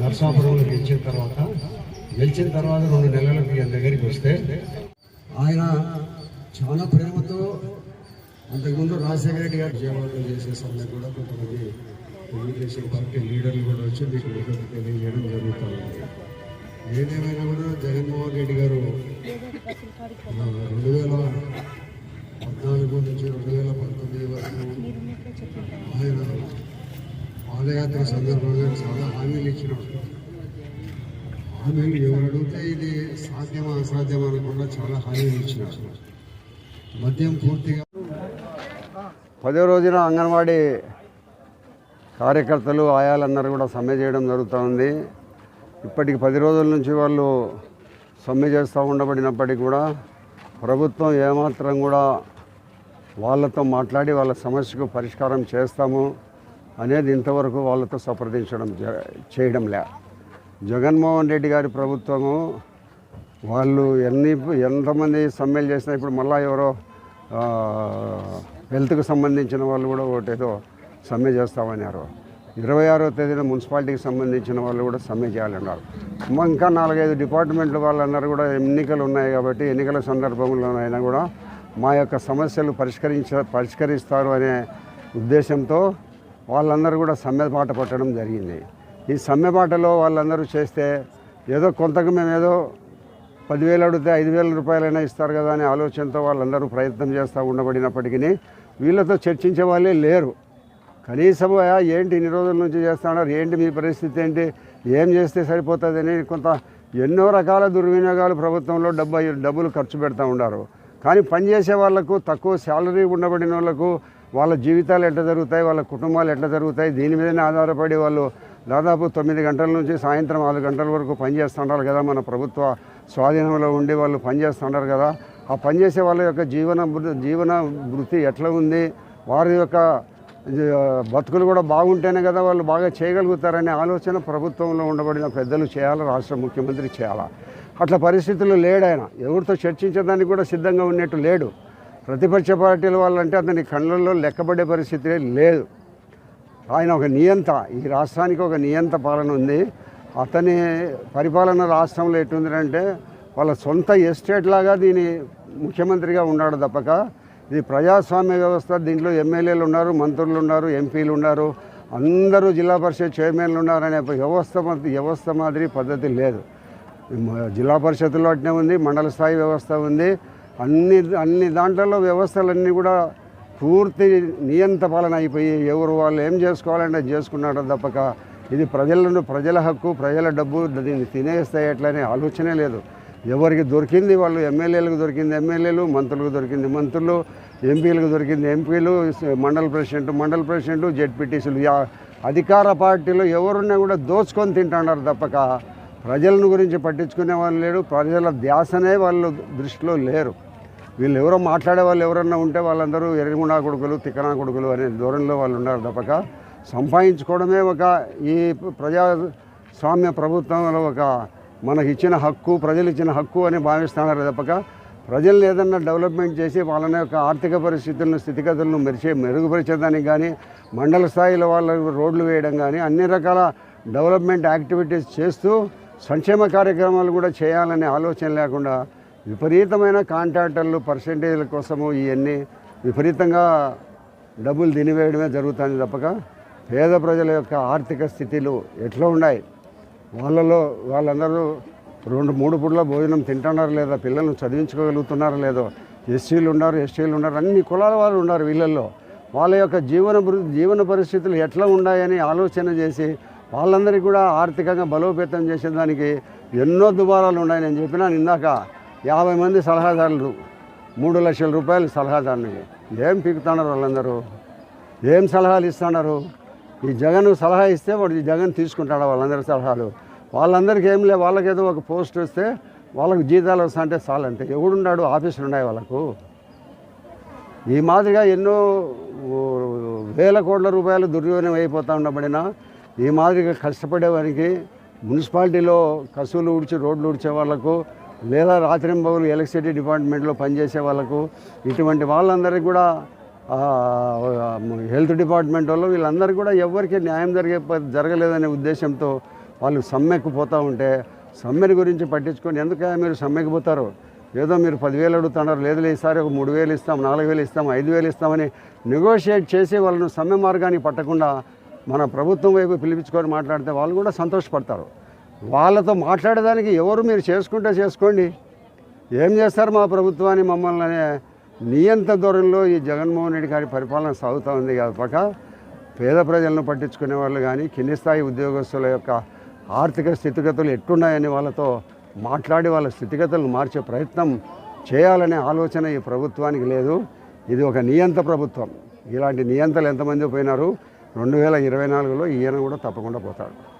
నర్సాపురంలో గెలిచిన తర్వాత గెలిచిన తర్వాత రెండు నెలలకు ఈయన దగ్గరికి వస్తే ఆయన చాలా ప్రేమతో అంతకుముందు రాజశేఖర రెడ్డి గారు విజయవాడలో చేసే సమయం కూడా కొంతమంది తెలుగుదేశం పార్టీ లీడర్లు కూడా వచ్చి మీకు విధంగా తెలియజేయడం జరుగుతుంది. ఏదేమైనా కూడా జగన్మోహన్ రెడ్డి గారు రెండు వేల పద్నాలుగు నుంచి రెండు వేల పంతొమ్మిది వరకు ఆయన పాదయాత్ర సందర్భంగా చాలా హామీలు ఇచ్చినాడు హామీలు ఎవరు అడిగితే ఇది సాధ్యమా అసాధ్యమా అనకుండా చాలా హామీలు ఇచ్చినాడు మద్యం పూర్తిగా పదో రోజున అంగన్వాడీ కార్యకర్తలు ఆయాలందరూ కూడా సమ్మె చేయడం జరుగుతుంది. ఇప్పటికి పది రోజుల నుంచి వాళ్ళు సమ్మె చేస్తూ ఉండబడినప్పటికీ కూడా ప్రభుత్వం ఏమాత్రం కూడా వాళ్ళతో మాట్లాడి వాళ్ళ సమస్యకు పరిష్కారం చేస్తాము. అనేది ఇంతవరకు వాళ్ళతో సంప్రదించడం జ- చేయడం లే. జగన్మోహన్ రెడ్డి గారి ప్రభుత్వము వాళ్ళు ఎన్ని ఎంతమంది సమ్మెలు చేసినా ఇప్పుడు మళ్ళా ఎవరో హెల్త్కు హెల్త్కి సంబంధించిన వాళ్ళు కూడా ఒకటేదో సమ్మె చేస్తామన్నారు. ఇరవై ఆరో తేదీన మున్సిపాలిటీకి సంబంధించిన వాళ్ళు కూడా సమ్మె చేయాలన్నారు. ఇంకా నాలుగైదు డిపార్ట్మెంట్ల వాళ్ళన్నారు కూడా ఎన్నికలు ఉన్నాయి కాబట్టి ఎన్నికల సందర్భంలోనైనా కూడా మా యొక్క సమస్యలు పరిష్కరించ పరిష్కరిస్తారు అనే ఉద్దేశంతో వాళ్ళందరూ కూడా సమ్మెబాట పట్టడం జరిగింది. ఈ సమ్మెబాటలో వాళ్ళందరూ చేస్తే ఏదో కొంతకు మేము ఏదో పదివేలు అడిగితే ఐదు వేల రూపాయలైనా ఇస్తారు కదా అనే ఆలోచనతో వాళ్ళందరూ ప్రయత్నం చేస్తూ ఉండబడినప్పటికీ వీళ్ళతో చర్చించే వాళ్ళే లేరు. కనీసం ఏంటి ఇన్ని రోజుల నుంచి చేస్తున్నారు? ఏంటి మీ పరిస్థితి ఏంటి? ఏం చేస్తే సరిపోతుందని కొంత ఎన్నో రకాల దుర్వినియోగాలు ప్రభుత్వంలో డబ్బు డబ్బులు ఖర్చు పెడతా ఉన్నారు. కానీ పనిచేసే వాళ్ళకు తక్కువ శాలరీ ఉండబడిన వాళ్ళకు వాళ్ళ జీవితాలు ఎట్లా జరుగుతాయి వాళ్ళ కుటుంబాలు ఎట్లా జరుగుతాయి దీని మీదనే ఆధారపడి వాళ్ళు దాదాపు తొమ్మిది గంటల నుంచి సాయంత్రం ఆరు గంటల వరకు పనిచేస్తుంటారు కదా మన ప్రభుత్వ స్వాధీనంలో ఉండి వాళ్ళు పనిచేస్తుంటారు కదా. ఆ పనిచేసే వాళ్ళ యొక్క జీవన జీవన వృత్తి ఎట్లా ఉంది వారి యొక్క బతుకులు కూడా బాగుంటేనే కదా వాళ్ళు బాగా చేయగలుగుతారనే ఆలోచన ప్రభుత్వంలో ఉండబడిన పెద్దలు చేయాలి రాష్ట్ర ముఖ్యమంత్రి చేయాలా? అట్లా పరిస్థితులు లేడు ఆయన. ఎవరితో చర్చించడానికి కూడా సిద్ధంగా ఉన్నట్టు లేడు. ప్రతిపక్ష పార్టీల వాళ్ళంటే అతని కళ్ళల్లో లెక్కబడే పరిస్థితి లేదు. ఆయన ఒక నియంత ఈ రాష్ట్రానికి ఒక నియంత పాలన ఉంది. అతని పరిపాలన రాష్ట్రంలో ఎట్టుందంటే వాళ్ళ సొంత ఎస్టేట్ లాగా దీని ముఖ్యమంత్రిగా ఉన్నాడు తప్పక. ఇది ప్రజాస్వామ్య వ్యవస్థ దీంట్లో ఎమ్మెల్యేలు ఉన్నారు మంత్రులు ఉన్నారు ఎంపీలు ఉన్నారు అందరూ జిల్లా పరిషత్ చైర్మన్లు ఉన్నారనే వ్యవస్థ వ్యవస్థ మాదిరి పద్ధతి లేదు. జిల్లా పరిషత్తులో అట్నే ఉంది మండల స్థాయి వ్యవస్థ ఉంది. అన్ని అన్ని దాంట్లో వ్యవస్థలన్నీ కూడా పూర్తి నియంత పాలన అయిపోయి ఎవరు వాళ్ళు ఏం చేసుకోవాలంటే చేసుకున్నారు తప్పక. ఇది ప్రజలను ప్రజల హక్కు ప్రజల డబ్బు దీన్ని తినేస్తాయి ఎట్లనే ఆలోచనే లేదు. ఎవరికి దొరికింది వాళ్ళు ఎమ్మెల్యేలకు దొరికింది ఎమ్మెల్యేలు మంత్రులకు దొరికింది మంత్రులు ఎంపీలకు దొరికింది ఎంపీలు మండల ప్రెసిడెంట్ మండల ప్రెసిడెంట్లు జెడ్పీటీసీలు. అధికార పార్టీలో ఎవరున్నా కూడా దోచుకొని తింటున్నారు తప్పక. ప్రజలను గురించి పట్టించుకునే వాళ్ళు లేరు ప్రజల ధ్యాసనే వాళ్ళు దృష్టిలో లేరు. వీళ్ళు ఎవరో మాట్లాడే వాళ్ళు ఎవరన్నా ఉంటే వాళ్ళందరూ ఎర్రగుండా కొడుకులు తిక్కనా కొడుకులు అనే ధోరణిలో వాళ్ళు ఉన్నారు తప్పక. సంపాదించుకోవడమే ఒక ఈ ప్రజాస్వామ్య ప్రభుత్వంలో ఒక మనకి ఇచ్చిన హక్కు ప్రజలు ఇచ్చిన హక్కు అని భావిస్తున్నారు తప్పక. ప్రజల్ని ఏదన్నా డెవలప్మెంట్ చేసి వాళ్ళ యొక్క ఆర్థిక పరిస్థితులను స్థితిగతులను మెరిచే మెరుగుపరిచేదానికి కానీ మండల స్థాయిలో వాళ్ళ రోడ్లు వేయడం కానీ అన్ని రకాల డెవలప్మెంట్ యాక్టివిటీస్ చేస్తూ సంక్షేమ కార్యక్రమాలు కూడా చేయాలనే ఆలోచన లేకుండా విపరీతమైన కాంట్రాక్టర్లు పర్సంటేజ్ల కోసము ఇవన్నీ విపరీతంగా డబ్బులు తినివేయడమే జరుగుతుంది తప్పక. పేద ప్రజల యొక్క ఆర్థిక స్థితిలు ఎట్లా ఉన్నాయి? వాళ్ళలో వాళ్ళందరూ రెండు మూడు పూట్ల భోజనం తింటున్నారు లేదా? పిల్లలను చదివించుకోగలుగుతున్నారా లేదో? ఎస్సీలు ఉన్నారు ఎస్టీలు ఉన్నారు అన్ని కులాల వాళ్ళు ఉన్నారు వీళ్ళల్లో. వాళ్ళ యొక్క జీవన జీవన పరిస్థితులు ఎట్లా ఉన్నాయని ఆలోచన చేసి వాళ్ళందరికీ కూడా ఆర్థికంగా బలోపేతం చేసేదానికి ఎన్నో దుబారాలు ఉన్నాయి. నేను చెప్పినా ఇందాక యాభై మంది సలహాదారులు మూడు లక్షల రూపాయలు సలహాదారునికి ఏం పీకుతున్నారు వాళ్ళందరూ? ఏం సలహాలు ఇస్తున్నారు? ఈ జగన్ సలహా ఇస్తే వాడు ఈ జగన్ తీసుకుంటాడు వాళ్ళందరి సలహాలు? వాళ్ళందరికీ ఏం లే వాళ్ళకేదో ఒక పోస్ట్ వస్తే వాళ్ళకి జీతాలు వస్తాయంటే చాలంటే ఎవడున్నాడు? ఆఫీసులు ఉన్నాయి వాళ్ళకు. ఈ మాదిరిగా ఎన్నో వేల కోట్ల రూపాయలు దుర్వినియోగం అయిపోతూ ఉండబడినా ఈ మాదిరిగా కష్టపడేవారికి మున్సిపాలిటీలో కసువులు ఊడ్చి రోడ్లు ఊడ్చే వాళ్ళకు లేదా రాత్రింబవులు ఎలక్ట్రిసిటీ డిపార్ట్మెంట్లో పనిచేసే వాళ్ళకు ఇటువంటి వాళ్ళందరికీ కూడా హెల్త్ డిపార్ట్మెంట్ వాళ్ళు వీళ్ళందరూ కూడా ఎవరికి న్యాయం జరిగే జరగలేదనే ఉద్దేశంతో వాళ్ళు సమ్మెకు పోతూ ఉంటే సమ్మెని గురించి పట్టించుకొని ఎందుకే మీరు సమ్మెకు పోతారు? ఏదో మీరు పదివేలు అడుగుతున్నారు లేదు ఈసారి ఒక మూడు వేలు ఇస్తాం నాలుగు వేలు ఇస్తాం ఐదు వేలు ఇస్తామని నెగోషియేట్ చేసి వాళ్ళను సమ్మె మార్గానికి పట్టకుండా మన ప్రభుత్వం వైపు పిలిపించుకొని మాట్లాడితే వాళ్ళు కూడా సంతోషపడతారు. వాళ్ళతో మాట్లాడడానికి ఎవరు మీరు చేసుకుంటే చేసుకోండి. ఏం చేస్తారు మా ప్రభుత్వాన్ని మమ్మల్ని అనే నియంత ధోరణిలో ఈ జగన్మోహన్ రెడ్డి గారి పరిపాలన సాగుతూ ఉంది కాక పేద ప్రజలను పట్టించుకునే వాళ్ళు కానీ కింది స్థాయి ఉద్యోగస్తుల యొక్క ఆర్థిక స్థితిగతులు ఎట్టున్నాయని వాళ్ళతో మాట్లాడి వాళ్ళ స్థితిగతులను మార్చే ప్రయత్నం చేయాలనే ఆలోచన ఈ ప్రభుత్వానికి లేదు. ఇది ఒక నియంత ప్రభుత్వం. ఇలాంటి నియంతలు ఎంతమంది పోయినారు? రెండు వేల ఇరవై నాలుగులో ఈయన కూడా తప్పకుండా పోతాడు.